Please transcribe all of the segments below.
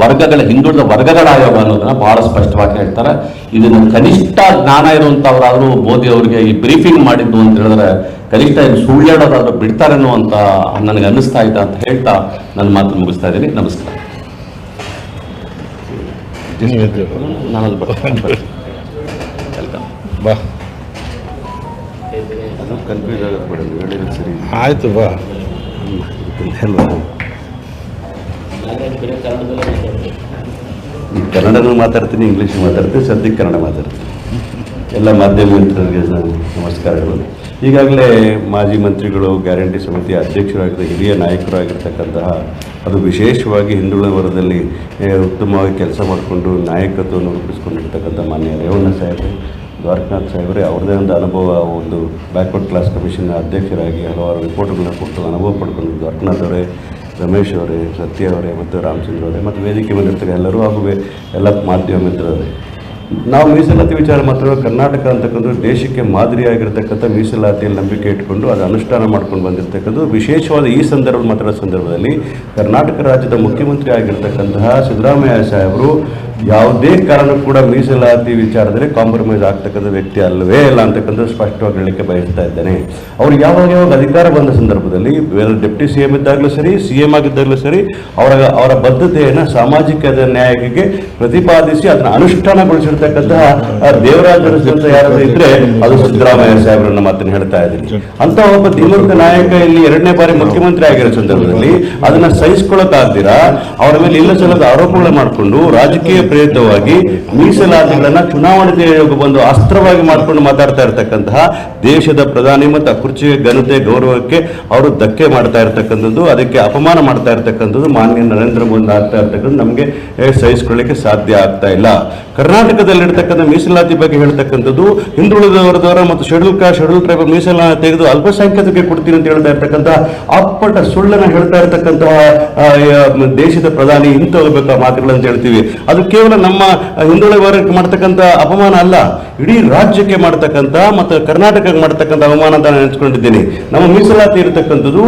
ವರ್ಗಗಳ ಹಿಂದುಳಿದ ವರ್ಗಗಳ ಆಯೋಗ ಅನ್ನೋದನ್ನ ಬಹಳ ಸ್ಪಷ್ಟವಾಗಿ ಹೇಳ್ತಾರೆ. ಇದನ್ನು ಕನಿಷ್ಠ ಜ್ಞಾನ ಇರುವಂಥವ್ರಾದರೂ ಮೋದಿ ಅವರಿಗೆ ಈ ಬ್ರೀಫಿಂಗ್ ಮಾಡಿದ್ದು ಅಂತ ಹೇಳಿದ್ರೆ ಕನಿಷ್ಠ ಇದು ಸುಳ್ಳು ಹೇಳೋದಾದ್ರೂ ಬಿಡ್ತಾರೇನೋ ಅಂತ ನನಗೆ ಅನ್ನಿಸ್ತಾ ಇದೆ ಅಂತ ಹೇಳ್ತಾ ನನ್ನ ಮಾತು ಮುಗಿಸ್ತಾ ಇದ್ದೀನಿ. ನಮಸ್ಕಾರ. ಆಯ್ತು ಬಾ. ಕನ್ನಡನೂ ಮಾತಾಡ್ತೀನಿ ಇಂಗ್ಲೀಷ್ ಮಾತಾಡ್ತೀನಿ, ಸದ್ಯಕ್ಕೆ ಕನ್ನಡ ಮಾತಾಡ್ತೀನಿ. ಎಲ್ಲ ಮಾಧ್ಯಮ ಮಿತ್ರರಿಗೆ ನಾನು ನಮಸ್ಕಾರಗಳು. ಈಗಾಗಲೇ ಮಾಜಿ ಮಂತ್ರಿಗಳು, ಗ್ಯಾರಂಟಿ ಸಮಿತಿ ಅಧ್ಯಕ್ಷರಾಗಿದ್ದ ಹಿರಿಯ ನಾಯಕರಾಗಿರ್ತಕ್ಕಂತಹ, ಅದು ವಿಶೇಷವಾಗಿ ಹಿಂದುಳಿದ ವರ್ಗದಲ್ಲಿ ಉತ್ತಮವಾಗಿ ಕೆಲಸ ಮಾಡಿಕೊಂಡು ನಾಯಕತ್ವವನ್ನು ರೂಪಿಸ್ಕೊಂಡಿರ್ತಕ್ಕಂಥ ಮಾನ್ಯ ರೇವಣ್ಣ ಸಾಹೇಬರು, ದ್ವಾರಕನಾಥ್ ಸಾಹೇಬರೇ, ಅವ್ರದ್ದೇ ಒಂದು ಅನುಭವ, ಒಂದು ಬ್ಯಾಕ್ವರ್ಡ್ ಕ್ಲಾಸ್ ಕಮಿಷನ್ನ ಅಧ್ಯಕ್ಷರಾಗಿ ಹಲವಾರು ರಿಪೋರ್ಟ್ಗಳನ್ನ ಕೊಟ್ಟು ಅನುಭವ ಪಡ್ಕೊಂಡು ದ್ವಾರಕನಾಥ್ ಅವರೇ ರಮೇಶ್ ಅವರೇ, ಸತ್ಯ ಅವರೇ ಮತ್ತು ರಾಮಚಂದ್ರ ಅವರೇ ಮತ್ತು ವೇದಿಕೆ ಬಂದಿರ್ತಾರೆ ಎಲ್ಲರೂ ಹಾಗೂ ಎಲ್ಲ ಮಾಧ್ಯಮ ಮಿತ್ರರೇ. ನಾವು ಮೀಸಲಾತಿ ವಿಚಾರ ಮಾತ್ರ ಕರ್ನಾಟಕ ಅಂತಕ್ಕಂಥ ದೇಶಕ್ಕೆ ಮಾದರಿಯಾಗಿರ್ತಕ್ಕಂಥ ಮೀಸಲಾತಿಯಲ್ಲಿ ನಂಬಿಕೆ ಇಟ್ಕೊಂಡು ಅದು ಅನುಷ್ಠಾನ ಮಾಡ್ಕೊಂಡು ಬಂದಿರತಕ್ಕಂಥದ್ದು. ವಿಶೇಷವಾದ ಈ ಸಂದರ್ಭ ಮಾತಾಡೋ ಸಂದರ್ಭದಲ್ಲಿ ಕರ್ನಾಟಕ ರಾಜ್ಯದ ಮುಖ್ಯಮಂತ್ರಿ ಆಗಿರ್ತಕ್ಕಂತಹ ಸಿದ್ದರಾಮಯ್ಯ ಸಾಹೇಬರು ಯಾವುದೇ ಕಾರಣಕ್ಕೂ ಕೂಡ ಮೀಸಲಾತಿ ವಿಚಾರದಲ್ಲಿ ಕಾಂಪ್ರಮೈಸ್ ಆಗ್ತಕ್ಕಂಥ ವ್ಯಕ್ತಿ ಅಲ್ಲವೇ ಇಲ್ಲ ಅಂತಕ್ಕಂಥ ಸ್ಪಷ್ಟವಾಗಿ ಹೇಳಲಿಕ್ಕೆ ಬಯಸ್ತಾ ಇದ್ದೇನೆ. ಅವ್ರು ಯಾವಾಗ ಯಾವಾಗ ಅಧಿಕಾರ ಬಂದ ಸಂದರ್ಭದಲ್ಲಿ ಡೆಪ್ಟಿ ಸಿ ಎಂ ಇದ್ದಾಗಲೂ ಸರಿ ಸಿ ಎಂ ಆಗಿದ್ದಾಗಲೂ ಸರಿ, ಅವರ ಅವರ ಬದ್ಧತೆಯನ್ನು ಸಾಮಾಜಿಕ ನ್ಯಾಯಕ್ಕೆ ಪ್ರತಿಪಾದಿಸಿ ಅದನ್ನು ಅನುಷ್ಠಾನಗೊಳಿಸಿರ್ತಕ್ಕಂತಹ ದೇವರಾಜ ಯಾರಾದ್ರೂ ಇದ್ರೆ ಅದು ಸಿದ್ದರಾಮಯ್ಯ ಸಾಹೇಬರನ್ನ ಮಾತನ್ನು ಹೇಳ್ತಾ ಇದ್ದೀನಿ. ಅಂತ ಒಬ್ಬ ಧೀಮಂತ ನಾಯಕ ಇಲ್ಲಿ ಎರಡನೇ ಬಾರಿ ಮುಖ್ಯಮಂತ್ರಿ ಆಗಿರೋ ಸಂದರ್ಭದಲ್ಲಿ ಅದನ್ನ ಸಹಿಸಿಕೊಳ್ಳಕ್ಕಾಗ್ದಿರಾ ಅವರ ಮೇಲೆ ಇಲ್ಲ ಸಲದ ಆರೋಪಗಳನ್ನ ಮಾಡಿಕೊಂಡು ರಾಜಕೀಯ ಪ್ರೇರಿತವಾಗಿ ಮೀಸಲಾತಿಗಳನ್ನ ಚುನಾವಣೆ ಒಂದು ಅಸ್ತ್ರವಾಗಿ ಮಾಡಿಕೊಂಡು ಮಾತಾಡ್ತಾ ಇರತಕ್ಕಂತಹ ದೇಶದ ಪ್ರಧಾನಿ ಮತ್ತು ಆ ಘನತೆ ಗೌರವಕ್ಕೆ ಅವರು ಧಕ್ಕೆ ಮಾಡ್ತಾ ಇರತಕ್ಕಂಥದ್ದು, ಅದಕ್ಕೆ ಅಪಮಾನ ಮಾಡ್ತಾ ಇರತಕ್ಕಂಥದ್ದು ಮಾನ್ಯ ನರೇಂದ್ರ ಮೋದಿ ಆಗ್ತಾ ಇರತಕ್ಕಂಥದ್ದು ನಮಗೆ ಸಹಿಸ್ಕೊಳ್ಳಿಕ್ಕೆ ಸಾಧ್ಯ ಆಗ್ತಾ ಇಲ್ಲ. ಕರ್ನಾಟಕದಲ್ಲಿರ್ತಕ್ಕಂಥ ಮೀಸಲಾತಿ ಬಗ್ಗೆ ಹೇಳ್ತಕ್ಕಂಥದ್ದು ಹಿಂದುಳಿದ ವರ್ಗದವರ ಮತ್ತು ಶೆಡ್ಯೂಲ್ ಕಾಸ್ಟ್ ಶೆಡ್ಯೂಲ್ ಟ್ರೈಬ್ ಮೀಸಲ ತೆಗೆದು ಅಲ್ಪಸಂಖ್ಯಾತಕ್ಕೆ ಕೊಡ್ತೀನಿ ಅಂತ ಹೇಳ್ತಾ ಇರ್ತಕ್ಕಂಥ ಅಪ್ಪಟ ಸುಳ್ಳನ್ನ ಹೇಳ್ತಾ ಇರ್ತಕ್ಕಂತಹ ದೇಶದ ಪ್ರಧಾನಿ ಇಂತ ಆ ಮಾತುಗಳಂತ ಹೇಳ್ತೀವಿ. ಅದು ಕೇವಲ ನಮ್ಮ ಹಿಂದುಳಿದ ವರ್ಗಕ್ಕೆ ಮಾಡ್ತಕ್ಕಂಥ ಅಪಮಾನ ಅಲ್ಲ, ಇಡೀ ರಾಜ್ಯಕ್ಕೆ ಮಾಡ್ತಕ್ಕಂಥ ಮತ್ತು ಕರ್ನಾಟಕಕ್ಕೆ ಮಾಡ್ತಕ್ಕಂಥ ಅವಮಾನ ಅಂತ ನಾನು ನೆನೆಸ್ಕೊಂಡಿದ್ದೀನಿ. ನಮ್ಮ ಮೀಸಲಾತಿ ಇರತಕ್ಕಂಥದ್ದು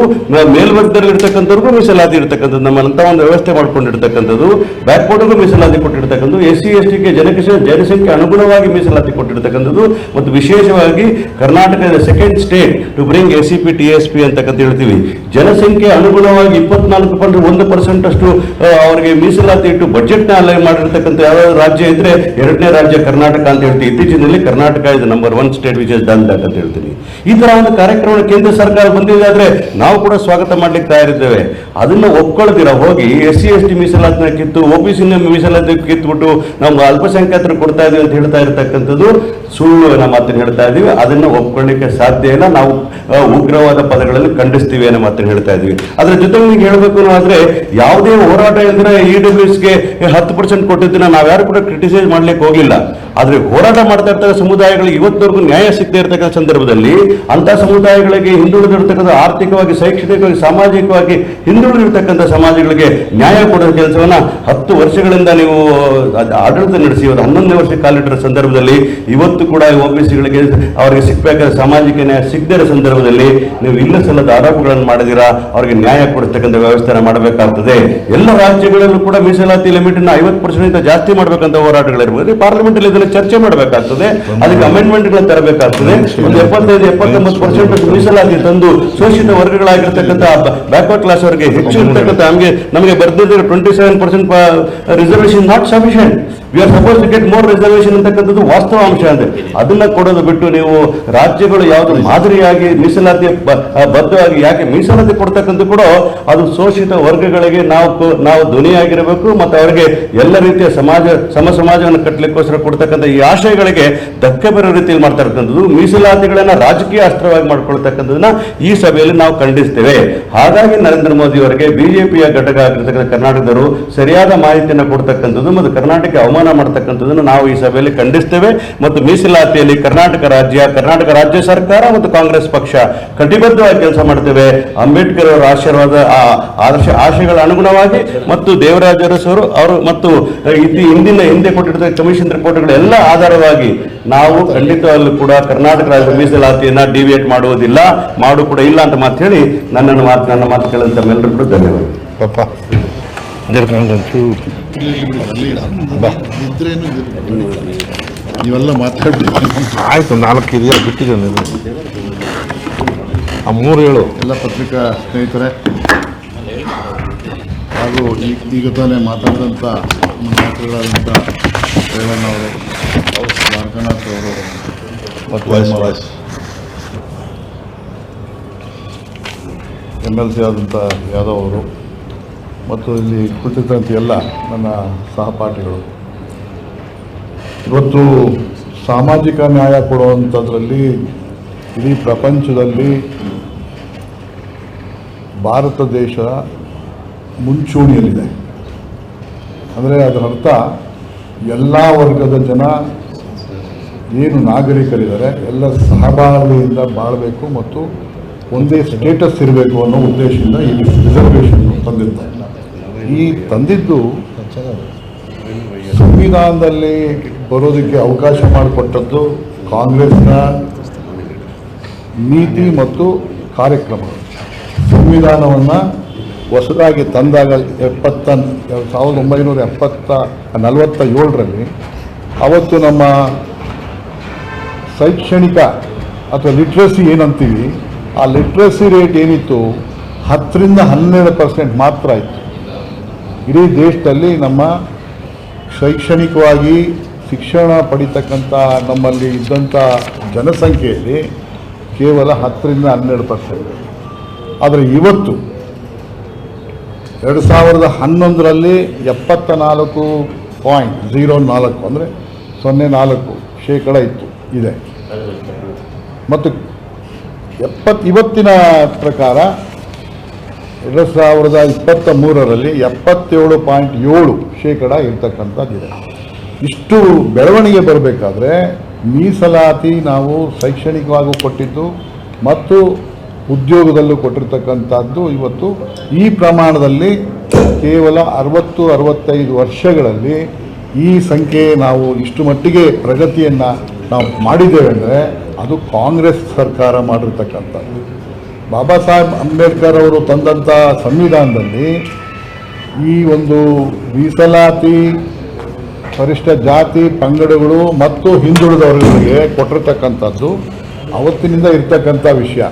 ಮೇಲ್ವರ್ಗದಲ್ಲಿ ಇರ್ತಕ್ಕಂಥವ್ರಿಗೂ ಮೀಸಲಾತಿ ಇರತಕ್ಕಂಥದ್ದು ನಮ್ಮಂತ ಒಂದು ವ್ಯವಸ್ಥೆ ಮಾಡ್ಕೊಂಡಿರ್ತಕ್ಕಂಥದ್ದು ಬ್ಯಾಕ್ವರ್ಡ್ಗೂ ಮೀಸಲಾತಿ ಕೊಟ್ಟಿರ್ತಕ್ಕಂಥದ್ದು, ಎಸ್ ಸಿ, ಎಸ್ ಟಿಗೆ ಜನಸಂಖ್ಯೆ ಅನುಗುಣವಾಗಿ ಮೀಸಲಾತಿ ಕೊಟ್ಟಿರ್ತಕ್ಕಂಥದ್ದು, ಮತ್ತು ವಿಶೇಷವಾಗಿ ಕರ್ನಾಟಕದ second state to bring S C P T S P ಅಂತಕ್ಕಂತ ಹೇಳ್ತೀವಿ. ಜನಸಂಖ್ಯೆ ಅನುಗುಣವಾಗಿ ಇಪ್ಪತ್ನಾಲ್ಕು ಪಾಯಿಂಟ್ ಒಂದು ಪರ್ಸೆಂಟ್ ಅಷ್ಟು ಅವರಿಗೆ ಮೀಸಲಾತಿ ಇಟ್ಟು ಬಜೆಟ್ನ ಅಲೈ ಮಾಡಿರ್ತಕ್ಕಂಥ ಯಾವ್ದಾದ್ರು ರಾಜ್ಯ ಇದ್ರೆ ಎರಡನೇ ರಾಜ್ಯ ಕರ್ನಾಟಕ ಅಂತ ಹೇಳ್ತೀವಿ. ಇತ್ತೀಚಿನಲ್ಲಿ ಕರ್ನಾಟಕ ಇದು number one state which is done that ಅಂತ ಹೇಳ್ತೀನಿ ಈ ತರ ಒಂದು ಕಾರ್ಯಕ್ರಮ ಕೇಂದ್ರ ಸರ್ಕಾರ ಬಂದಿದೆ ಆದ್ರೆ ನಾವು ಕೂಡ ಸ್ವಾಗತ ಮಾಡ್ಲಿಕ್ಕೆ ತಯಾರಿದ್ದೇವೆ. ಅದನ್ನ ಒಪ್ಕೊಳ್ತೀರಾ? ಹೋಗಿ ಎಸ್ ಸಿ, ಎಸ್ ಟಿ ಮೀಸಲಾತಿನ ಕಿತ್ತು, ಒ ಬಿ ಸಿ ಮೀಸಲಾತಿ ಕಿತ್ಬಿಟ್ಟು ನಮ್ಗೆ ಅಲ್ಪಸಂಖ್ಯಾತರು ಕೊಡ್ತಾ ಇದೀವಿ ಅಂತ ಹೇಳ್ತಾ ಇರತಕ್ಕಂಥದ್ದು ಸುಳ್ಳು ನಮ್ಮ ಮಾತನ್ನು ಹೇಳ್ತಾ ಇದೀವಿ. ಅದನ್ನ ಒಪ್ಕೊಳ್ಳಿಕ್ಕೆ ಸಾಧ್ಯ ಇಲ್ಲ. ನಾವು ಉಗ್ರವಾದ ಪದಗಳಲ್ಲಿ ಖಂಡಿಸ್ತೀವಿ ಅನ್ನೋ ಮಾತನ್ನು ಹೇಳ್ತಾ ಇದೀವಿ. ಅದ್ರ ಜೊತೆಗೆ ನಿಮ್ಗೆ ಹೇಳಬೇಕು ಅಂದ್ರೆ ಯಾವುದೇ ಹೋರಾಟ ಇಲ್ಲದ್ರೆ ಇ ಡಬ್ಲ್ಯೂ ಎಸ್ಗೆ ಹತ್ತು ಪರ್ಸೆಂಟ್ ಕೊಟ್ಟಿದ್ದನ್ನ ನಾವ್ಯಾರು ಕೂಡ ಕ್ರಿಟಿಸೈಸ್ ಮಾಡ್ಲಿಕ್ಕೆ ಹೋಗಿಲ್ಲ ಆದ್ರೆ ಹೋರಾಟ ಮಾಡ್ತಾ ಇರ್ತಕ್ಕ ಸಮುದಾಯಗಳಿಗೆ ಇವತ್ತವರೆಗೂ ನ್ಯಾಯ ಸಿಗದೆ ಇರತಕ್ಕಂಥ ಸಂದರ್ಭದಲ್ಲಿ ಅಂತ ಸಮುದಾಯಗಳಿಗೆ ಹಿಂದುಳಿದಿರ್ತಕ್ಕಂಥ ಆರ್ಥಿಕವಾಗಿ, ಶೈಕ್ಷಣಿಕವಾಗಿ, ಸಾಮಾಜಿಕವಾಗಿ ಹಿಂದುಳಿದಿರ್ತಕ್ಕಂಥ ಸಮಾಜಗಳಿಗೆ ನ್ಯಾಯ ಕೊಡೋ ಕೆಲಸವನ್ನು ಹತ್ತು ವರ್ಷಗಳಿಂದ ನೀವು ಆಡಳಿತ ನಡೆಸಿ ಇವತ್ತು ಹನ್ನೊಂದನೇ ವರ್ಷ ಕಾಲಿಟ್ಟಿರೋ ಸಂದರ್ಭದಲ್ಲಿ ಇವತ್ತು ಕೂಡ ಒ ಬಿ ಸಿಗಳಿಗೆ ಅವರಿಗೆ ಸಿಗಬೇಕಾದ ಸಾಮಾಜಿಕ ನ್ಯಾಯ ಸಿಗದಿರ ಸಂದರ್ಭದಲ್ಲಿ ನೀವು ಇಲ್ಲ ಸಲ್ಲದ ಆರೋಪಗಳನ್ನು ಮಾಡಿದಿರಾ ಅವರಿಗೆ ನ್ಯಾಯ ಕೊಡಿಸ್ತಕ್ಕಂಥ ವ್ಯವಸ್ಥೆನ ಮಾಡಬೇಕಾಗ್ತದೆ. ಎಲ್ಲ ರಾಜ್ಯಗಳಲ್ಲೂ ಕೂಡ ಮೀಸಲಾತಿ ಲಿಮಿಟ್ ಅನ್ನ ಐವತ್ತು ಪರ್ಸೆಂಟ್ ಜಾಸ್ತಿ ಮಾಡಬೇಕಂತ ಹೋರಾಟಗಳಿರ್ಬೋದು. ಪಾರ್ಲಿಮೆಂಟ್ ಅಲ್ಲಿ ಇದನ್ನು ಚರ್ಚೆ ಮಾಡಬೇಕಾಗ್ತದೆ. ಅದಕ್ಕೆ ಗಳ ತರಬೇಕಾಗ್ತದೆ. ಒಂದು ಎಪ್ಪತ್ತೈದು, ಎಪ್ಪತ್ತೊಂಬತ್ತು ಪರ್ಸೆಂಟ್ ಮೀಸಲಾತಿ ತಂದು ಶೋಷಿತ ವರ್ಗಗಳಾಗಿರ್ತಕ್ಕಂಥ ಬ್ಯಾಕ್ವರ್ಡ್ ಕ್ಲಾಸ್ ಅವರಿಗೆ ಹೆಚ್ಚು ಇರ್ತಕ್ಕಂಥ ನಮಗೆ ನಮಗೆ twenty seven percent reservation not sufficient we are suppose to get more reservation ಅಂತಕ್ಕಂಥದ್ದು ವಾಸ್ತವ ಅಂಶ ಅಂದ್ರೆ ಅದನ್ನ ಕೊಡೋದು ಬಿಟ್ಟು ನೀವು ರಾಜ್ಯಗಳು ಯಾವುದು ಮಾದರಿಯಾಗಿ ಮೀಸಲಾತಿ ಬದ್ಧವಾಗಿ ಯಾಕೆ ಮೀಸಲಾತಿ ಕೊಡ್ತಕ್ಕಂಥ ಕೂಡ ಅದು ಶೋಷಿತ ವರ್ಗಗಳಿಗೆ ನಾವು ನಾವು ಧ್ವನಿಯಾಗಿರಬೇಕು ಮತ್ತು ಅವರಿಗೆ ಎಲ್ಲ ರೀತಿಯ ಸಮಾಜ, ಸಮ ಸಮಾಜವನ್ನು ಕಟ್ಟಲಿಕ್ಕೋಸ್ಕರ ಕೊಡ್ತಕ್ಕಂಥ ಈ ಆಶಯಗಳಿಗೆ ಧಕ್ಕೆ ಬರೋ ರೀತಿಯಲ್ಲಿ ಮಾಡ್ತಾ ಮೀಸಲಾತಿಗಳನ್ನ ರಾಜಕೀಯ ಅಸ್ತ್ರವಾಗಿ ಮಾಡ್ಕೊಳ್ತಕ್ಕಂಥದನ್ನ ಈ ಸಭೆಯಲ್ಲಿ ನಾವು ಖಂಡಿಸ್ತೇವೆ. ಹಾಗಾಗಿ ನರೇಂದ್ರ ಮೋದಿ ಅವರಿಗೆ ಬಿಜೆಪಿಯ ಘಟಕ ಆಗಿರ್ತಕ್ಕಂಥ ಕರ್ನಾಟಕದವರು ಸರಿಯಾದ ಮಾಹಿತಿಯನ್ನು ಕೊಡ್ತಕ್ಕಂಥದ್ದು ಮತ್ತು ಕರ್ನಾಟಕ ಅವಮಾನ ಅವಮಾನ ಮಾಡ್ತಕ್ಕಂಥದ್ದನ್ನು ನಾವು ಈ ಸಭೆಯಲ್ಲಿ ಖಂಡಿಸ್ತೇವೆ ಮತ್ತು ಮೀಸಲಾತಿಯಲ್ಲಿ ಕರ್ನಾಟಕ ರಾಜ್ಯ ಕರ್ನಾಟಕ ರಾಜ್ಯ ಸರ್ಕಾರ ಮತ್ತು ಕಾಂಗ್ರೆಸ್ ಪಕ್ಷ ಕಟಿಬದ್ಧವಾಗಿ ಕೆಲಸ ಮಾಡ್ತೇವೆ. ಅಂಬೇಡ್ಕರ್ ಅವರ ಆಶೀರ್ವಾದ ಆದರ್ಶ ಆಶಯಗಳ ಅನುಗುಣವಾಗಿ ಮತ್ತು ದೇವರಾಜ ಅರಸರು ಅವರು ಮತ್ತು ಇತಿ ಹಿಂದಿನ ಹಿಂದೆ ಕೊಟ್ಟಿರ್ತಕ್ಕ ಕಮಿಷನ್ ರಿಪೋರ್ಟ್ಗಳ ಎಲ್ಲ ಆಧಾರವಾಗಿ ನಾವು ಖಂಡಿತವಾಗಲೂ ಕೂಡ ಕರ್ನಾಟಕ ರಾಜ್ಯ ಮೀಸಲಾತಿಯನ್ನ ಡಿವಿಯೇಟ್ ಮಾಡುವುದಿಲ್ಲ, ಮಾಡು ಕೂಡ ಇಲ್ಲ ಅಂತ ಮಾತು ಹೇಳಿ ನನ್ನನ್ನು ಮಾತು, ನನ್ನ ಮಾತು ಕೇಳಿದಂತ ಕೂಡ ಧನ್ಯವಾದ ನೀವೆಲ್ಲ ಮಾತಾಡ್ಬಿಡಿ ಆಯ್ತು ನಾಲ್ಕು ಇದೆಯಾ ಬಿಟ್ಟಿದ್ದೇನೆ ಆ ಮೂರು ಹೇಳು. ಎಲ್ಲ ಪತ್ರಿಕಾ ಸ್ನೇಹಿತರೆ ಹಾಗೂ ಈ ಈಗ ತಾನೇ ಮಾತಾಡಿದಂಥ ಮಾತುಗಳಾದಂಥ ರೇವಣ್ಣವರು ರೇವಣ್ಣ ಅವರು ಮತ್ತು voice voice. M L C ಆದಂಥ ಯಾದವ್ ಅವರು ಮತ್ತು ಇಲ್ಲಿ ಕುಳಿತಿದ್ದಂಥ ಎಲ್ಲ ನನ್ನ ಸಹಪಾಠಿಗಳು. ಇವತ್ತು ಸಾಮಾಜಿಕ ನ್ಯಾಯ ಕೊಡುವಂಥದ್ರಲ್ಲಿ ಇಡೀ ಪ್ರಪಂಚದಲ್ಲಿ ಭಾರತ ದೇಶ ಮುಂಚೂಣಿಯಲ್ಲಿದೆ. ಅಂದರೆ ಅದರ ಅರ್ಥ ಎಲ್ಲ ವರ್ಗದ ಜನ ಏನು ನಾಗರಿಕರಿದ್ದಾರೆ, ಎಲ್ಲ ಸಹಬಾಳ್ವೆಯಿಂದ ಬಾಳಬೇಕು ಮತ್ತು ಒಂದೇ ಸ್ಟೇಟಸ್ ಇರಬೇಕು ಅನ್ನೋ ಉದ್ದೇಶದಿಂದ ಈ ರಿಸರ್ವೇಷನ್ ತಂದಿದ್ದಾರೆ ಈ ತಂದಿದ್ದು ಸಂವಿಧಾನದಲ್ಲಿ ಬರೋದಕ್ಕೆ ಅವಕಾಶ ಮಾಡಿಕೊಟ್ಟದ್ದು ಕಾಂಗ್ರೆಸ್ನ ನೀತಿ ಮತ್ತು ಕಾರ್ಯಕ್ರಮಗಳು ಸಂವಿಧಾನವನ್ನು ಹೊಸದಾಗಿ ತಂದಾಗ ಎಪ್ಪತ್ತ ಸಾವಿರದ ಒಂಬೈನೂರ ಎಪ್ಪತ್ತ ನಲವತ್ತ ಏಳರಲ್ಲಿ ಅವತ್ತು ನಮ್ಮ ಶೈಕ್ಷಣಿಕ ಅಥವಾ ಲಿಟ್ರಸಿ ಏನಂತೀವಿ, ಆ ಲಿಟ್ರಸಿ ರೇಟ್ ಏನಿತ್ತು ಹತ್ತರಿಂದ ಹನ್ನೆರಡು ಪರ್ಸೆಂಟ್ ಮಾತ್ರ ಇತ್ತು. ಇಡೀ ದೇಶದಲ್ಲಿ ನಮ್ಮ ಶೈಕ್ಷಣಿಕವಾಗಿ ಶಿಕ್ಷಣ ಪಡಿತಕ್ಕಂಥ ನಮ್ಮಲ್ಲಿ ಇದ್ದಂಥ ಜನಸಂಖ್ಯೆಯಲ್ಲಿ ಕೇವಲ ಹತ್ತರಿಂದ ಹನ್ನೆರಡು ಪರ್ಸೆಂಟ್ ಆದರೆ ಇವತ್ತು ಎರಡು ಸಾವಿರದ ಹನ್ನೊಂದರಲ್ಲಿ ಎಪ್ಪತ್ತ ನಾಲ್ಕು ಪಾಯಿಂಟ್ ಝೀರೋ ನಾಲ್ಕು ಅಂದರೆ ಸೊನ್ನೆ ನಾಲ್ಕು ಶೇಕಡ ಇತ್ತು ಇದೆ. ಮತ್ತು ಎಪ್ಪತ್ತು ಇವತ್ತಿನ ಪ್ರಕಾರ ಎರಡು ಸಾವಿರದ ಇಪ್ಪತ್ತ ಮೂರರಲ್ಲಿ ಎಪ್ಪತ್ತೇಳು ಪಾಯಿಂಟ್ ಏಳು ಶೇಕಡ ಇರ್ತಕ್ಕಂಥದ್ದಿದೆ. ಇಷ್ಟು ಬೆಳವಣಿಗೆ ಬರಬೇಕಾದ್ರೆ ಮೀಸಲಾತಿ ನಾವು ಶೈಕ್ಷಣಿಕವಾಗೂ ಕೊಟ್ಟಿದ್ದು ಮತ್ತು ಉದ್ಯೋಗದಲ್ಲೂ ಕೊಟ್ಟಿರ್ತಕ್ಕಂಥದ್ದು ಇವತ್ತು ಈ ಪ್ರಮಾಣದಲ್ಲಿ ಕೇವಲ ಅರವತ್ತು, ಅರವತ್ತೈದು ವರ್ಷಗಳಲ್ಲಿ ಈ ಸಂಖ್ಯೆ ನಾವು ಇಷ್ಟು ಮಟ್ಟಿಗೆ ಪ್ರಗತಿಯನ್ನು ನಾವು ಮಾಡಿದ್ದೇವೆ ಅಂದರೆ ಅದು ಕಾಂಗ್ರೆಸ್ ಸರ್ಕಾರ ಮಾಡಿರ್ತಕ್ಕಂಥದ್ದು. ಬಾಬಾ ಸಾಹೇಬ್ ಅಂಬೇಡ್ಕರ್ ಅವರು ತಂದಂಥ ಸಂವಿಧಾನದಲ್ಲಿ ಈ ಒಂದು ಮೀಸಲಾತಿ, ಪರಿಷ್ಠ ಜಾತಿ, ಪಂಗಡಗಳು ಮತ್ತು ಹಿಂದುಳಿದ ವರ್ಗಗಳಿಗೆ ಕೊಟ್ಟಿರ್ತಕ್ಕಂಥದ್ದು ಅವತ್ತಿನಿಂದ ಇರ್ತಕ್ಕಂಥ ವಿಷಯ.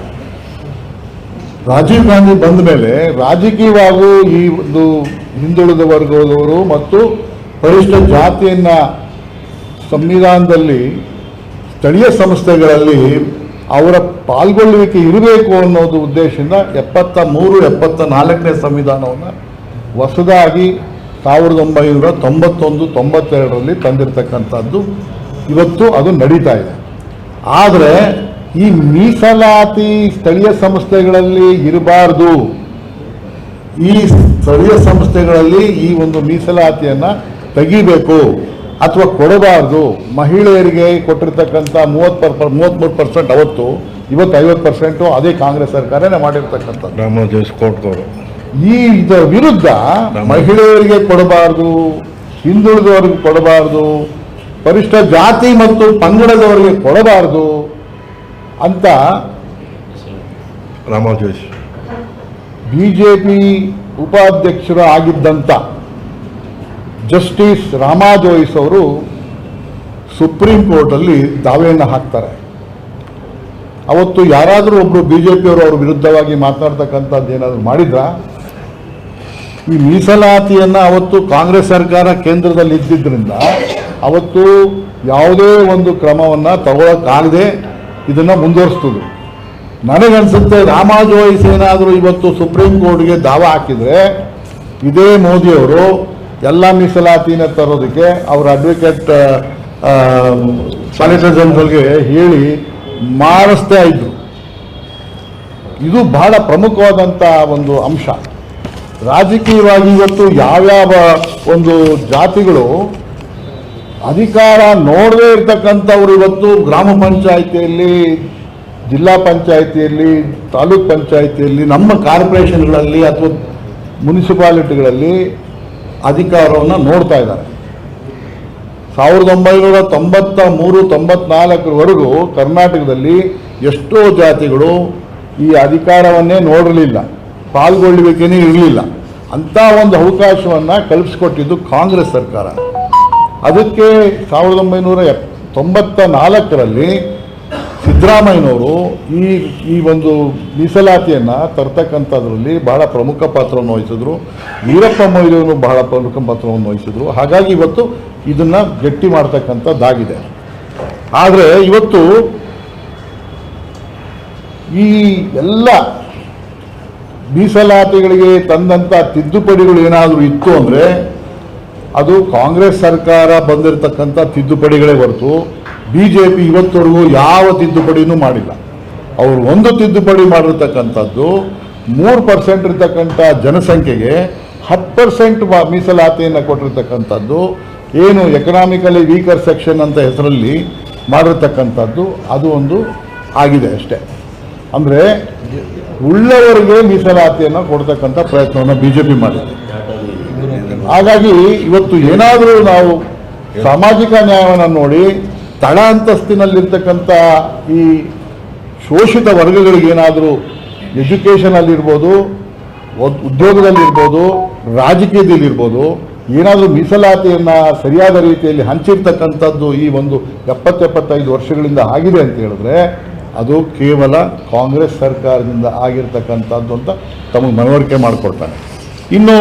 ರಾಜೀವ್ ಗಾಂಧಿ ಬಂದ ಮೇಲೆ ರಾಜಕೀಯವಾಗೂ ಈ ಒಂದು ಹಿಂದುಳಿದ ವರ್ಗದವರು ಮತ್ತು ಪರಿಷ್ಠ ಜಾತಿಯನ್ನ ಸಂವಿಧಾನದಲ್ಲಿ ಸ್ಥಳೀಯ ಸಂಸ್ಥೆಗಳಲ್ಲಿ ಅವರ ಪಾಲ್ಗೊಳ್ಳುವಿಕೆ ಇರಬೇಕು ಅನ್ನೋದು ಉದ್ದೇಶದಿಂದ ಎಪ್ಪತ್ತ ಮೂರು, ಎಪ್ಪತ್ತ ನಾಲ್ಕನೇ ಸಂವಿಧಾನವನ್ನು ಹೊಸದಾಗಿ ಸಾವಿರದ ಒಂಬೈನೂರ ತೊಂಬತ್ತೊಂದು, ತೊಂಬತ್ತೆರಡರಲ್ಲಿ ತಂದಿರತಕ್ಕಂಥದ್ದು. ಇವತ್ತು ಅದು ನಡೀತಾ ಇದೆ. ಆದರೆ ಈ ಮೀಸಲಾತಿ ಸ್ಥಳೀಯ ಸಂಸ್ಥೆಗಳಲ್ಲಿ ಇರಬಾರ್ದು. ಈ ಸ್ಥಳೀಯ ಸಂಸ್ಥೆಗಳಲ್ಲಿ ಈ ಒಂದು ಮೀಸಲಾತಿಯನ್ನು ತೆಗಿಬೇಕು. ಅಥವಾ ಕೊಡಬಾರ್ದು ಮಹಿಳೆಯರಿಗೆ ಕೊಟ್ಟಿರ್ತಕ್ಕಂಥ ಮೂವತ್ತು ಪರ್ ಮೂವತ್ತ್ಮೂರು ಪರ್ಸೆಂಟ್ ಅವತ್ತು ಇವತ್ತು ಐವತ್ತು ಪರ್ಸೆಂಟು ಅದೇ ಕಾಂಗ್ರೆಸ್ ಸರ್ಕಾರನೇ ಮಾಡಿರ್ತಕ್ಕಂಥದ್ದು. ರಾಮೋಜೇಶ್ ಕೋಟ್ಕವರು ಈ ಇದರ ವಿರುದ್ಧ ಮಹಿಳೆಯರಿಗೆ ಕೊಡಬಾರ್ದು ಹಿಂದುಳಿದವರಿಗೆ ಕೊಡಬಾರ್ದು ಪರಿಷ್ಠ ಜಾತಿ ಮತ್ತು ಪಂಗಡದವರಿಗೆ ಕೊಡಬಾರ್ದು ಅಂತ ರಾಮಜೇಶ್ ಬಿ ಜೆ ಪಿ ಉಪಾಧ್ಯಕ್ಷರು ಆಗಿದ್ದಂಥ ಜಸ್ಟಿಸ್ ರಾಮಾ ಜೋಯಿಸ್ ಅವರು ಸುಪ್ರೀಂ ಕೋರ್ಟಲ್ಲಿ ದಾವೆಯನ್ನು ಹಾಕ್ತಾರೆ. ಅವತ್ತು ಯಾರಾದರೂ ಒಬ್ಬರು ಬಿ ಜೆ ಪಿಯವರು ಅವ್ರ ವಿರುದ್ಧವಾಗಿ ಮಾತನಾಡ್ತಕ್ಕಂಥದ್ದು ಏನಾದರೂ ಮಾಡಿದ್ರ? ಈ ಮೀಸಲಾತಿಯನ್ನು ಅವತ್ತು ಕಾಂಗ್ರೆಸ್ ಸರ್ಕಾರ ಕೇಂದ್ರದಲ್ಲಿ ಇದ್ದಿದ್ದರಿಂದ ಅವತ್ತು ಯಾವುದೇ ಒಂದು ಕ್ರಮವನ್ನು ತಗೊಳಕ್ಕಾಗದೆ ಇದನ್ನು ಮುಂದುವರಿಸ್ತದೆ ನನಗನ್ಸುತ್ತೆ ರಾಮಾಜೋಯಿಸ್ ಏನಾದರೂ ಇವತ್ತು ಸುಪ್ರೀಂ ಕೋರ್ಟ್ಗೆ ದಾವ ಹಾಕಿದರೆ ಇದೇ ಮೋದಿಯವರು ಎಲ್ಲ ಮೀಸಲಾತಿನ ತರೋದಕ್ಕೆ ಅವರ ಅಡ್ವೊಕೇಟ್ ಸಾಲಿಟರ್ ಜನರಲ್ಗೆ ಹೇಳಿ ಮಾಡಿಸ್ತಾ ಇದ್ರು. ಇದು ಬಹಳ ಪ್ರಮುಖವಾದಂಥ ಒಂದು ಅಂಶ. ರಾಜಕೀಯವಾಗಿ ಇವತ್ತು ಯಾವ್ಯಾವ ಒಂದು ಜಾತಿಗಳು ಅಧಿಕಾರ ನೋಡದೇ ಇರ್ತಕ್ಕಂಥವ್ರು ಇವತ್ತು ಗ್ರಾಮ ಪಂಚಾಯಿತಿಯಲ್ಲಿ, ಜಿಲ್ಲಾ ಪಂಚಾಯಿತಿಯಲ್ಲಿ, ತಾಲೂಕ್ ಪಂಚಾಯಿತಿಯಲ್ಲಿ, ನಮ್ಮ ಕಾರ್ಪೊರೇಷನ್ಗಳಲ್ಲಿ ಅಥವಾ ಮುನ್ಸಿಪಾಲಿಟಿಗಳಲ್ಲಿ ಅಧಿಕಾರವನ್ನು ನೋಡ್ತಾ ಇದ್ದಾರೆ. ಸಾವಿರದ ಒಂಬೈನೂರ ತೊಂಬತ್ತ ಮೂರು ತೊಂಬತ್ನಾಲ್ಕರವರೆಗೂ ಕರ್ನಾಟಕದಲ್ಲಿ ಎಷ್ಟೋ ಜಾತಿಗಳು ಈ ಅಧಿಕಾರವನ್ನೇ ನೋಡಿರಲಿಲ್ಲ, ಪಾಲ್ಗೊಳ್ಳುವಿಕೆನೇ ಇರಲಿಲ್ಲ. ಅಂಥ ಒಂದು ಅವಕಾಶವನ್ನು ಕಲ್ಪಿಸ್ಕೊಟ್ಟಿದ್ದು ಕಾಂಗ್ರೆಸ್ ಸರ್ಕಾರ. ಅದಕ್ಕೆ ಸಾವಿರದ ಒಂಬೈನೂರ ತೊಂಬತ್ತ ನಾಲ್ಕರಲ್ಲಿ ಸಿದ್ದರಾಮಯ್ಯನವರು ಈ ಈ ಒಂದು ಮೀಸಲಾತಿಯನ್ನು ತರ್ತಕ್ಕಂಥದ್ರಲ್ಲಿ ಬಹಳ ಪ್ರಮುಖ ಪಾತ್ರವನ್ನು ವಹಿಸಿದ್ರು. ವೀರಪ್ಪ ಮೊಯ್ಲಿಯವರು ಬಹಳ ಪ್ರಮುಖ ಪಾತ್ರವನ್ನು ವಹಿಸಿದ್ರು. ಹಾಗಾಗಿ ಇವತ್ತು ಇದನ್ನು ಗಟ್ಟಿ ಮಾಡ್ತಕ್ಕಂಥದ್ದಾಗಿದೆ. ಆದರೆ ಇವತ್ತು ಈ ಎಲ್ಲ ಮೀಸಲಾತಿಗಳಿಗೆ ತಂದಂಥ ತಿದ್ದುಪಡಿಗಳು ಏನಾದರೂ ಇತ್ತು ಅಂದರೆ ಅದು ಕಾಂಗ್ರೆಸ್ ಸರ್ಕಾರ ಬಂದಿರತಕ್ಕಂಥ ತಿದ್ದುಪಡಿಗಳೇ ಹೊರತು ಬಿ ಜೆ ಪಿ ಇವತ್ತವರೆಗೂ ಯಾವ ತಿದ್ದುಪಡಿನೂ ಮಾಡಿಲ್ಲ. ಅವರು ಒಂದು ತಿದ್ದುಪಡಿ ಮಾಡಿರ್ತಕ್ಕಂಥದ್ದು ಮೂರು ಪರ್ಸೆಂಟ್ ಇರ್ತಕ್ಕಂಥ ಜನಸಂಖ್ಯೆಗೆ ಹತ್ತು ಪರ್ಸೆಂಟ್ ಮೀಸಲಾತಿಯನ್ನು ಕೊಟ್ಟಿರ್ತಕ್ಕಂಥದ್ದು, ಏನು ಎಕನಾಮಿಕಲಿ ವೀಕರ್ ಸೆಕ್ಷನ್ ಅಂತ ಹೆಸರಲ್ಲಿ ಮಾಡಿರ್ತಕ್ಕಂಥದ್ದು, ಅದು ಒಂದು ಆಗಿದೆ ಅಷ್ಟೇ. ಅಂದರೆ ಉಳ್ಳವರಿಗೆ ಮೀಸಲಾತಿಯನ್ನು ಕೊಡ್ತಕ್ಕಂಥ ಪ್ರಯತ್ನವನ್ನು ಬಿ ಜೆ ಪಿ ಮಾಡಿದೆ. ಹಾಗಾಗಿ ಇವತ್ತು ಏನಾದರೂ ನಾವು ಸಾಮಾಜಿಕ ನ್ಯಾಯವನ್ನು ನೋಡಿ ತಳ ಅಂತಸ್ತಿನಲ್ಲಿರ್ತಕ್ಕಂಥ ಈ ಶೋಷಿತ ವರ್ಗಗಳಿಗೆ ಏನಾದರೂ ಎಜುಕೇಷನಲ್ಲಿರ್ಬೋದು ಉದ್- ಉದ್ಯೋಗದಲ್ಲಿರ್ಬೋದು ರಾಜಕೀಯದಲ್ಲಿರ್ಬೋದು ಏನಾದರೂ ಮೀಸಲಾತಿಯನ್ನು ಸರಿಯಾದ ರೀತಿಯಲ್ಲಿ ಹಂಚಿರ್ತಕ್ಕಂಥದ್ದು ಈ ಒಂದು ಎಪ್ಪತ್ತೆಪ್ಪತ್ತೈದು ವರ್ಷಗಳಿಂದ ಆಗಿದೆ ಅಂತ ಹೇಳಿದ್ರೆ, ಅದು ಕೇವಲ ಕಾಂಗ್ರೆಸ್ ಸರ್ಕಾರದಿಂದ ಆಗಿರ್ತಕ್ಕಂಥದ್ದು ಅಂತ ತಮಗೆ ಮನವರಿಕೆ ಮಾಡಿಕೊಡ್ತಾನೆ. ಇನ್ನು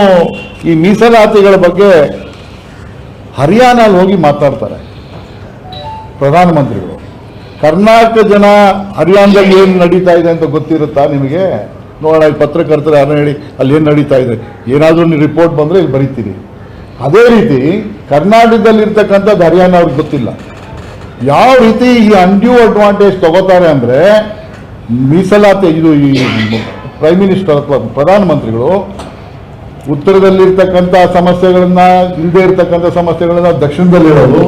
ಈ ಮೀಸಲಾತಿಗಳ ಬಗ್ಗೆ ಹರಿಯಾಣಲ್ಲಿ ಹೋಗಿ ಮಾತಾಡ್ತಾರೆ. ಪ್ರಧಾನಮಂತ್ರಿಗಳು, ಕರ್ನಾಟಕ ಜನ ಹರಿಯಾಣದಲ್ಲಿ ಏನು ನಡೀತಾ ಇದೆ ಅಂತ ಗೊತ್ತಿರುತ್ತಾ ನಿಮಗೆ? ನೋಡೋಣ ಪತ್ರಕರ್ತರು ಯಾರು ಹೇಳಿ, ಅಲ್ಲಿ ಏನು ನಡೀತಾ ಇದೆ? ಏನಾದರೂ ನೀವು ರಿಪೋರ್ಟ್ ಬಂದರೆ ಇಲ್ಲಿ ಬರೀತೀರಿ ಅದೇ ರೀತಿ, ಕರ್ನಾಟಕದಲ್ಲಿರ್ತಕ್ಕಂಥದ್ದು ಹರಿಯಾಣ ಅವ್ರಿಗೆ ಗೊತ್ತಿಲ್ಲ. ಯಾವ ರೀತಿ ಈ ಅನ್ಡ್ಯೂ ಅಡ್ವಾಂಟೇಜ್ ತಗೋತಾರೆ ಅಂದರೆ, ಮೀಸಲಾತಿ, ಇದು ಈ ಪ್ರೈಮ್ ಮಿನಿಸ್ಟರ್ ಅಥವಾ ಪ್ರಧಾನಮಂತ್ರಿಗಳು, ಉತ್ತರದಲ್ಲಿರ್ತಕ್ಕಂಥ ಸಮಸ್ಯೆಗಳನ್ನ ಇಲ್ಲದೆ ಇರತಕ್ಕಂಥ ಸಮಸ್ಯೆಗಳನ್ನ ದಕ್ಷಿಣದಲ್ಲಿ ಹೇಳೋದು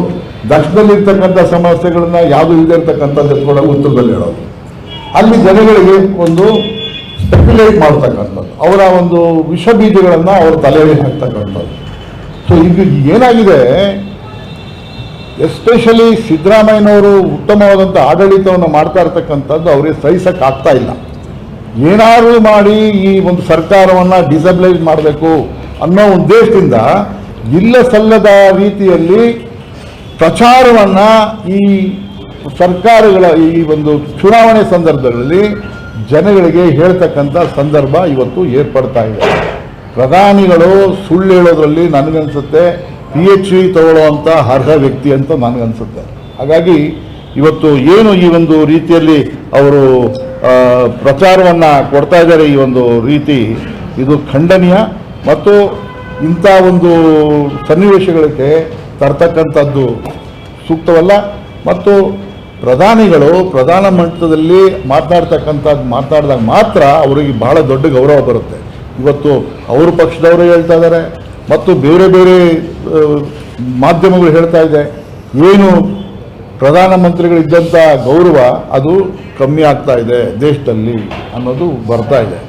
ದಕ್ಷಿಣದಲ್ಲಿ ಇರ್ತಕ್ಕಂಥ ಸಮಸ್ಯೆಗಳನ್ನ ಯಾವುದು ಇಲ್ಲದೆ ಇರ್ತಕ್ಕಂಥದ್ದು ಕೂಡ ಉತ್ತರದಲ್ಲಿ ಹೇಳೋದು. ಅಲ್ಲಿ ಜನಗಳಿಗೆ ಒಂದು ಸ್ಪೆಕ್ಯುಲೇಟ್ ಮಾಡ್ತಕ್ಕಂಥದ್ದು. ಅವರ ಒಂದು ವಿಷ ಬೀಜಗಳನ್ನು ಅವರ ತಲೆಗೆ ಹಾಕ್ತಕ್ಕಂಥದ್ದು. ಸೊ ಇದು ಏನಾಗಿದೆ? ಎಸ್ಪೆಷಲಿ ಸಿದ್ದರಾಮಯ್ಯನವರು ಉತ್ತಮವಾದಂಥ ಆಡಳಿತವನ್ನು ಮಾಡ್ತಾ ಇರ್ತಕ್ಕಂಥದ್ದು ಅವರಿಗೆ ಸಹಿಸಕ್ಕೆ ಆಗ್ತಾ ಇಲ್ಲ. ಏನಾದರೂ ಮಾಡಿ ಈ ಒಂದು ಸರ್ಕಾರವನ್ನು ಡಿಸಬಲೈಸ್ ಮಾಡಬೇಕು ಅನ್ನೋ ಉದ್ದೇಶದಿಂದ ಇಲ್ಲ ಸಲ್ಲದ ರೀತಿಯಲ್ಲಿ ಪ್ರಚಾರವನ್ನು ಈ ಸರ್ಕಾರಗಳ ಈ ಒಂದು ಚುನಾವಣೆ ಸಂದರ್ಭಗಳಲ್ಲಿ ಜನಗಳಿಗೆ ಹೇಳ್ತಕ್ಕಂಥ ಸಂದರ್ಭ ಇವತ್ತು ಏರ್ಪಡ್ತಾ ಇದೆ. ಪ್ರಧಾನಿಗಳು ಸುಳ್ಳು ಹೇಳೋದ್ರಲ್ಲಿ ನನಗನ್ಸುತ್ತೆ ಪಿ ಎಚ್ ಡಿ ತಗೊಳ್ಳುವಂಥ ಅರ್ಹ ವ್ಯಕ್ತಿ ಅಂತ ನನಗನ್ಸುತ್ತೆ. ಹಾಗಾಗಿ ಇವತ್ತು ಏನು ಈ ಒಂದು ರೀತಿಯಲ್ಲಿ ಅವರು ಪ್ರಚಾರವನ್ನು ಕೊಡ್ತಾ ಇದ್ದಾರೆ ಈ ಒಂದು ರೀತಿ, ಇದು ಖಂಡನೀಯ. ಮತ್ತು ಇಂಥ ಒಂದು ಸನ್ನಿವೇಶಗಳಿಗೆ ತರ್ತಕ್ಕಂಥದ್ದು ಸೂಕ್ತವಲ್ಲ. ಮತ್ತು ಪ್ರಧಾನಿಗಳು ಪ್ರಧಾನ ಮಟ್ಟದಲ್ಲಿ ಮಾತನಾಡ್ತಕ್ಕಂಥದ್ದು ಮಾತನಾಡಿದಾಗ ಮಾತ್ರ ಅವರಿಗೆ ಬಹಳ ದೊಡ್ಡ ಗೌರವ ಬರುತ್ತೆ. ಇವತ್ತು ಅವ್ರ ಪಕ್ಷದವರು ಹೇಳ್ತಾ ಇದ್ದಾರೆ, ಮತ್ತು ಬೇರೆ ಬೇರೆ ಮಾಧ್ಯಮಗಳು ಹೇಳ್ತಾ ಇದೆ. ಏನು ಪ್ರಧಾನಮಂತ್ರಿಗಳಿದ್ದಂಥ ಗೌರವ ಅದು ಕಮ್ಮಿ ಆಗ್ತಾ ಇದೆ ದೇಶದಲ್ಲಿ ಅನ್ನೋದು ಬರ್ತಾ ಇದೆ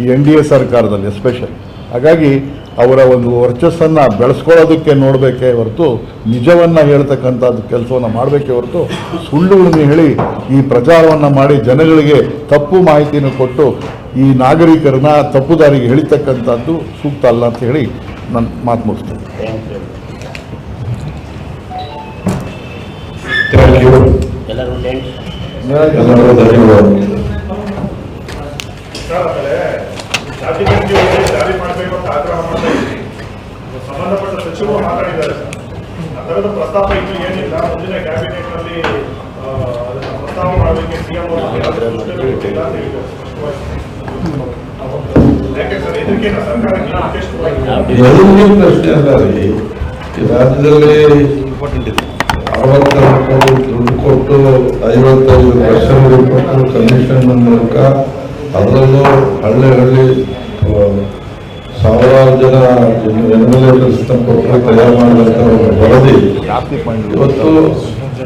ಈ ಎನ್ ಡಿ ಎ ಸರ್ಕಾರದಲ್ಲಿ ಎಸ್ಪೆಷಲಿ ಹಾಗಾಗಿ ಅವರ ಒಂದು ವರ್ಚಸ್ಸನ್ನು ಬೆಳೆಸ್ಕೊಳ್ಳೋದಕ್ಕೆ ನೋಡಬೇಕೇ ಹೊರತು ನಿಜವನ್ನು ಹೇಳ್ತಕ್ಕಂಥದ್ದು ಕೆಲಸವನ್ನು ಮಾಡಬೇಕೇ ಹೊರತು ಸುಳ್ಳುಗಳನ್ನು ಹೇಳಿ ಈ ಪ್ರಚಾರವನ್ನು ಮಾಡಿ ಜನಗಳಿಗೆ ತಪ್ಪು ಮಾಹಿತಿಯನ್ನು ಕೊಟ್ಟು ಈ ನಾಗರಿಕರನ್ನ ತಪ್ಪು ದಾರಿಗೆ ಎಳಿತಕ್ಕಂಥದ್ದು ಸೂಕ್ತ ಅಲ್ಲ ಅಂತ ಹೇಳಿ ನನ್ನ ಮಾತು ಮುಗಿಸ್ತೇನೆ. ಥ್ಯಾಂಕ್ ಯು ಎಲ್ಲರೂ ಟೆಂಟ್ ಎಲ್ಲರೂ ಧನ್ಯವಾದ ಆಮೇಲೆ ಜಾತಿ ಗಣತಿಯಲ್ಲಿ ಜಾರಿ ಮಾಡಬೇಕು ಅಂತ ಆಗ್ರಹ ಮಾಡ್ತಾ ಇದ್ದೀನಿ ಸಂಬಂಧಪಟ್ಟ ಸಚಿವರು ಮಾತಾಡಿದ್ದಾರೆ ಥರದ ಪ್ರಸ್ತಾಪ ಇನ್ನೂ ಏನಿಲ್ಲ. ಮುಂದಿನ ಕ್ಯಾಬಿನೆಟ್ನಲ್ಲಿ ಆ, ಅದನ್ನ ಪ್ರಸ್ತಾವ ಮಾಡಲಿಕ್ಕೆ ಸಿಎಂ ರಾಜ್ಯದಲ್ಲಿ ಅರವತ್ನಾಲ್ಕು ದುಡ್ಡು ಕೊಟ್ಟು ಐವತ್ತೈದು ಪರ್ಸೆಂಟ್ ಕೊಟ್ಟು ಕಮಿಷನ್ ಮೂಲಕ ಅದರಲ್ಲೂ ಹಳ್ಳಿ ಹಳ್ಳಿ ಸಾವಿರಾರು ಜನ ಸಿಸ್ಟಮ್ ಕೊಟ್ಟರೆ ತಯಾರು ಮಾಡಿದಂಥ ಒಂದು ವರದಿ ಇವತ್ತು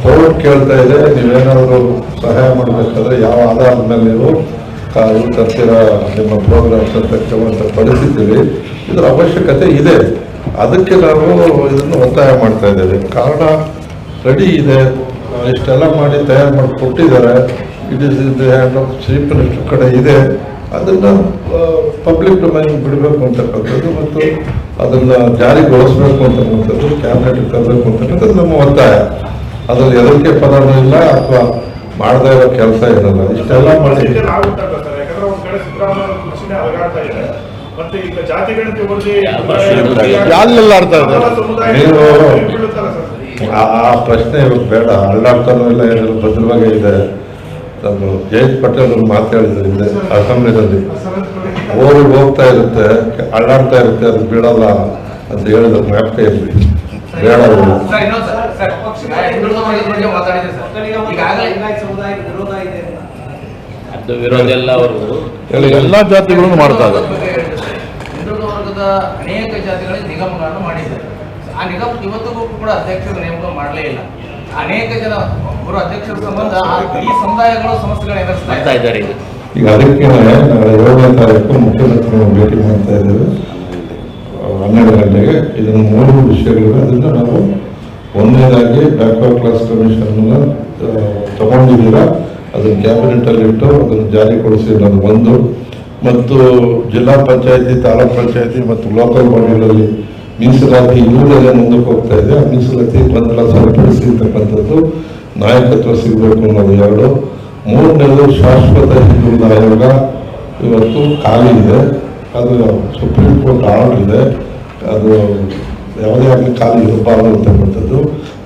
ಕೋರ್ಟ್ ಕೇಳ್ತಾ ಇದೆ. ನೀವೇನಾದರೂ ಸಹಾಯ ಮಾಡಬೇಕಾದ್ರೆ ಯಾವ ಆಧಾರದ ಮೇಲೆ ನೀವು ಕಾ- ಇದು ತರ್ತೀರ ನಿಮ್ಮ ಪ್ರೋಗ್ರಾಮ್ಸ್ ಅಂತ ಕೇಳುವಂಥ ಪಡಿಸಿದ್ದೀವಿ ಇದರ ಅವಶ್ಯಕತೆ ಇದೆ. ಅದಕ್ಕೆ ನಾವು ಇದನ್ನು ಒತ್ತಾಯ ಮಾಡ್ತಾ ಇದ್ದೇವೆ. ಕಾರಣ ರೆಡಿ ಇದೆ. ಇಷ್ಟೆಲ್ಲ ಮಾಡಿ ತಯಾರು ಮಾಡಿ ಕೊಟ್ಟಿದ್ದಾರೆ it is in the hand of chief minister ಕಡೆ ಇದೆ. ಅದನ್ನ ಪಬ್ಲಿಕ್ ಡೊಮೈನ್ ಬಿಡಬೇಕು ಅಂತಕ್ಕಂಥದ್ದು ಮತ್ತು ಅದನ್ನ ಜಾರಿಗೊಳಿಸಬೇಕು ಅಂತಕ್ಕಂಥದ್ದು ಕ್ಯಾಬಿನೆಟ್ ತರಬೇಕು ಅಂತಕ್ಕಂಥದ್ದು ನಮ್ಮ ಒತ್ತಾಯ. ಅದ್ರಲ್ಲಿ ಎದಕ್ಕೆ ಪದನೂ ಇಲ್ಲ ಅಥವಾ ಮಾಡದೇ ಇರೋ ಕೆಲಸ ಇರಲ್ಲ ಇಷ್ಟೆಲ್ಲ ಮಾಡಿ. ಆಡ್ತಾ ಇದೆ? ನೀವು- ಆ ಪ್ರಶ್ನೆ ಇವಾಗ ಬೇಡ ಅಳ್ಳಾಡ್ತಾನೂ ಇಲ್ಲ ಏನಿಲ್ಲ ಭದ್ರವಾಗಿ ಇದೆ. ನಾನು ಜಯಂತ್ ಪಟೇಲ್ ಅವರು ಮಾತಾಡಿದ್ರು ಹಿಂದೆ ಅಸೆಂಬ್ಲಿನಲ್ಲಿ ಓಡಿ ಹೋಗ್ತಾ ಇರುತ್ತೆ ಅಳ್ಳಾಡ್ತಾ ಇರುತ್ತೆ ಅದು ಬೀಳಲ್ಲ ಅಂತ ಹೇಳಿದ್ರು ಮ್ಯಾಪ್ಟೆಯಲ್ಲಿ ಬೇಡ ಅದು. ವಿರೋಧ ಎಲ್ಲ ಅವರು ಎಲ್ಲ ಎಲ್ಲ ಜಾತಿಗಳನ್ನು ಮಾಡ್ತಾ ಇದ್ದಾರೆ. ಹಿಂದುಳಿದ ವರ್ಗದ ಅನೇಕ ಜಾತಿಗಳಿಗೆ ನಿಗಮಗಳನ್ನು ಮಾಡಿದ್ದಾರೆ. ಆ ನಿಗಮ ಇವತ್ತಿಗೂ ಕೂಡ ಅಧ್ಯಕ್ಷರ ನೇಮಕ ಮಾಡಲೇ ಇಲ್ಲ. ಅನೇಕ ಜನ ಒಬ್ಬರು ಅಧ್ಯಕ್ಷರ ಸಂಬಂಧ ಈ ಸಮುದಾಯಗಳು ಸಮಸ್ಯೆಗಳು ಎದುರಿಸ್ತಾ ಇದ್ದಾರೆ ಈಗ ಈಗ ಅದಕ್ಕೆ ನಾಳೆ ಏಳನೇ ತಾರೀಕು ಮುಖ್ಯಮಂತ್ರಿಗಳು ಭೇಟಿ ಮಾಡ್ತಾ ಇದ್ದೇವೆ. ಹನ್ನೆರಡು ಗಂಟೆಗೆ ಇದನ್ನು ಮೂರು ವಿಷಯಗಳಿವೆ. ಅದರಿಂದ ನಾವು ಒಂದನೇದಾಗಿ ಬ್ಯಾಕ್ವರ್ಡ್ ಕ್ಲಾಸ್ ಕಮಿಷನ್ ತಗೊಂಡಿದ್ದೀರಾ. ಅದನ್ನು ಕ್ಯಾಬಿನೆಟ್ ಅಲ್ಲಿ ಇಟ್ಟು ಅದನ್ನು ಜಾರಿಗೊಳಿಸಿ ಅನ್ನೋದು ಒಂದು ಮತ್ತು ಜಿಲ್ಲಾ ಪಂಚಾಯತಿ ತಾಲೂಕ್ ಪಂಚಾಯತಿ ಮತ್ತು ಲೋಕಲ್ ಬಾಡಿಗಳಲ್ಲಿ ಮೀಸಲಾತಿ ನೂರರ ಮುಂದಕ್ಕೆ ಹೋಗ್ತಾ ಇದೆ. ಆ ಮೀಸಲಾತಿ ಗೊಂದಲ ಸರಿಪಡಿಸಿರ್ತಕ್ಕಂಥದ್ದು ನಾಯಕತ್ವ ಸಿಗಬೇಕು ಅನ್ನೋದು ಎರಡು. ಮೂರನೇದು ಶಾಶ್ವತ ಹಿಂದುಳಿದ ಆಯೋಗ ಇವತ್ತು ಖಾಲಿ ಇದೆ. ಅದು ಸುಪ್ರೀಂ ಕೋರ್ಟ್ ಆರ್ಡರ್ ಇದೆ. ಅದು ಯಾವುದೇ ಆಗಲಿ ಖಾಲಿ ಇರಬಾರ್ದು ಅಂತಕ್ಕಂಥದ್ದು.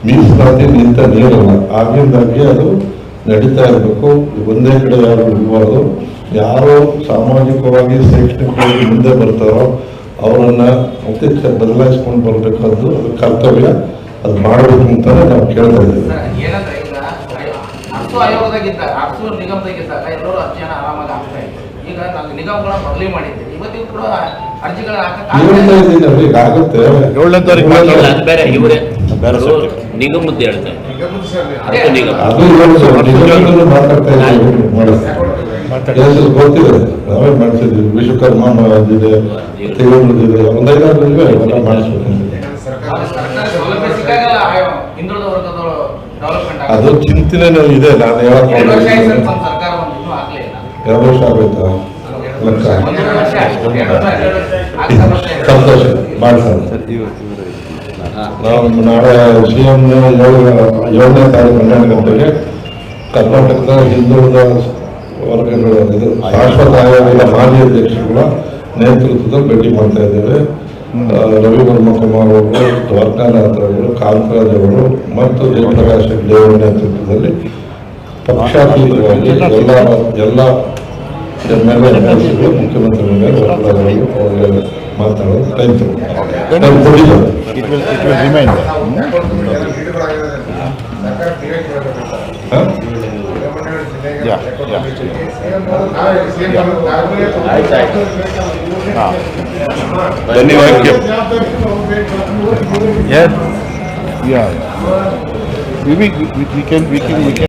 ಮೀಸಲಾತಿ ನಿಂತ ನೀರಲ್ಲ. ಆಗಿಂದಾಗಿ ಅದು ನಡೀತಾ ಇರಬೇಕು. ಒಂದೇ ಕಡೆ ಯಾರು ಇರಬಾರ್ದು. ಯಾರು ಸಾಮಾಜಿಕವಾಗಿ ಶೈಕ್ಷಣಿಕವಾಗಿ ಮುಂದೆ ಬರ್ತಾರೋ ಅವರನ್ನ ಅತ್ಯಂತ ಬದಲಾಯಿಸ್ಕೊಂಡು ಬರಬೇಕಾದ್ದು ಅದು ಕರ್ತವ್ಯ. ಅದು ಮಾಡಬೇಕು ಅಂತ ನಾವು ಕೇಳ್ತಾ ಇದ್ದೇವೆ. ಆಗುತ್ತೆ. ನಿಗಮದ್ದು ಹೇಳ್ತಾರೆ. ಕೇಸಲ್ಲಿ ಗೊತ್ತಿದೆ ನಾವೇ ಮಾಡಿಸಿದ್ವಿ ವಿಶ್ವಕರ್ಮ ಇದೆ ತೆಗೆದುಕೊಂಡಿದೆ ಒಂದು ಐದಾರು ಇವೆ ಮಾಡಿಸ್ಬೇಕು. ಅದು ಚಿಂತನೆ ಇದೆ. ನಾನು ಹೇಳಕ್ ಎರಡು ವರ್ಷ ಆಗೋಯ್ತಾ. ಸಂತೋಷ. ಮಾಡ್ತಾರೆ ನಾವು ನಾಳೆ ಸಿ ಎಂ ಏಳನೇ ತಾರೀಕು ಹನ್ನೆರಡು ಗಂಟೆಗೆ ಕರ್ನಾಟಕದ ಹಿಂದುಳಿದ ವರ್ಗಗಳ ಇದು ಶಾಶ್ವತ ಆಯೋಗದ ಮಾಜಿ ಅಧ್ಯಕ್ಷರುಗಳ ನೇತೃತ್ವದಲ್ಲಿ ಭೇಟಿ ಮಾಡ್ತಾ ಇದ್ದೇವೆ. ರವಿ ವರ್ಮ ಕುಮಾರ್ ಅವರು ದ್ವಾರಕಾನಾಥ್ ಅವರು ಕಾಂತರಾಜ್ ಅವರು ಮತ್ತು ಜಯಪ್ರಕಾಶ್ ರೆಡ್ಡಿ ಅವರ ನೇತೃತ್ವದಲ್ಲಿ ಪಕ್ಷಾತೀತವಾಗಿ ಎಲ್ಲ ಎಲ್ಲ ಎಂ ಎಲ್ ಎ ಮುಖ್ಯಮಂತ್ರಿಗಳ ಮೇಲೆ ಒತ್ತಡ ಹೇಳಿ ಅವರಿಗೆ ತಗೊಂಡು ಟೈಮ್ ಕೊಟ್ಟಿದ್ದಾರೆ It will, it will remain there. ಹಾ? Yeah, yeah. ಧನ್ಯವಾದ Yes. Yeah, yeah. We, we, we we can, we can, we can.